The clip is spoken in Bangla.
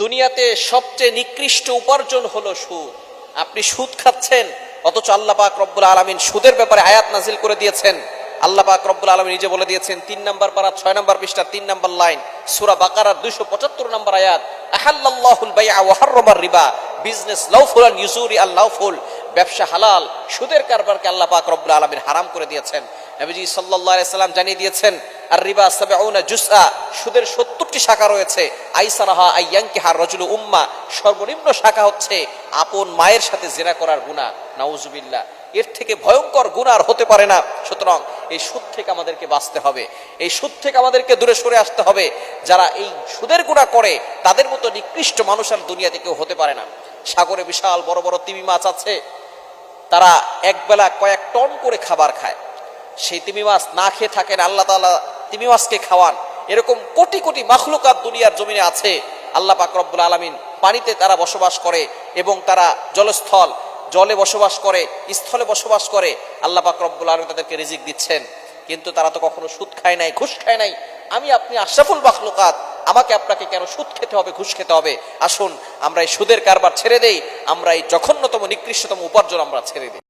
দুনিয়াতে সবচেয়ে নিকৃষ্ট উপার্জন হলো সুদ। আপনি সুদ খাচ্ছেন, অথচ আল্লাহ পাক রব্বুল আলমিন সুদের ব্যাপারে আয়াত নাজিল করে দিয়েছেন। আল্লাহ পাক রব্বুল আলমিন নিজে বলে দিয়েছেন, তিন নম্বর পারা, ছয় নম্বর পৃষ্ঠা, তিন নম্বর লাইন, সুরা বাকারার দুইশো পঁচাত্তর নম্বর আয়াত আহাল্লাহুল রিবা, বিজনেস লাউফুল ইউজুরি আল লাউফুল, ব্যবসা হালাল, সুদের কারবারকে আল্লাহ পাক রব্বুল আলমিন হারাম করে দিয়েছেন। নবীজি আলাইহি সাল্লাম জানিয়ে দিয়েছেন আর রিবা সাবেউনা জুসআ। সুদের সত্তরটি শাখা রয়েছে। আইসারাহা আইয়াঙ্কিহার রজুল উম্মা। সর্বনিম্ন শাখা হচ্ছে আপন মায়ের সাথে জেনা করার গুনাহ। নাউজুবিল্লাহ। এর থেকে ভয়ঙ্কর গুনাহ আর হতে পারে না। সুতরাং এই সুদ থেকে আমাদেরকে বাঁচতে হবে। এই সুদ থেকে আমাদেরকে দূরে সরে আসতে হবে। যারা এই সুদের গুনাহ করে, তাদের মতো নিকৃষ্ট মানুষ আর দুনিয়াতে কেউ হতে পারে না। সাগরে বিশাল বড় বড় তিমি মাছ আছে। তারা একবেলা কয়েক টন করে খাবার খায়। সেই তিমি মাছ না খেয়ে থাকেন আল্লাহ তাআলা তিমি মাছকে খাওয়ান। এরকম কোটি কোটি মাখলুকাত দুনিয়ার জমিনে আছে। আল্লাহ পাক রব্বুল আলামিন পানিতে তারা বসবাস করে এবং তারা জলস্থল, জলে বসবাস করে, স্থলে বসবাস করে। আল্লাহ পাক রব্বুল আলামিন তাদেরকে রিজিক দিচ্ছেন। কিন্তু তারা তো কখনো সুদ খায় নাই, ঘুষ খায় নাই। আমি আপনি আশরাফুল মাখলুকাত, আমাকে আপনাকে কেন সুদ খেতে হবে, ঘুষ খেতে হবে? আসুন, আমরা এই সুদের কারবার ছেড়ে দেই, আমরা এই জঘন্যতম, নিকৃষ্টতম উপার্জন আমরা ছেড়ে দিই।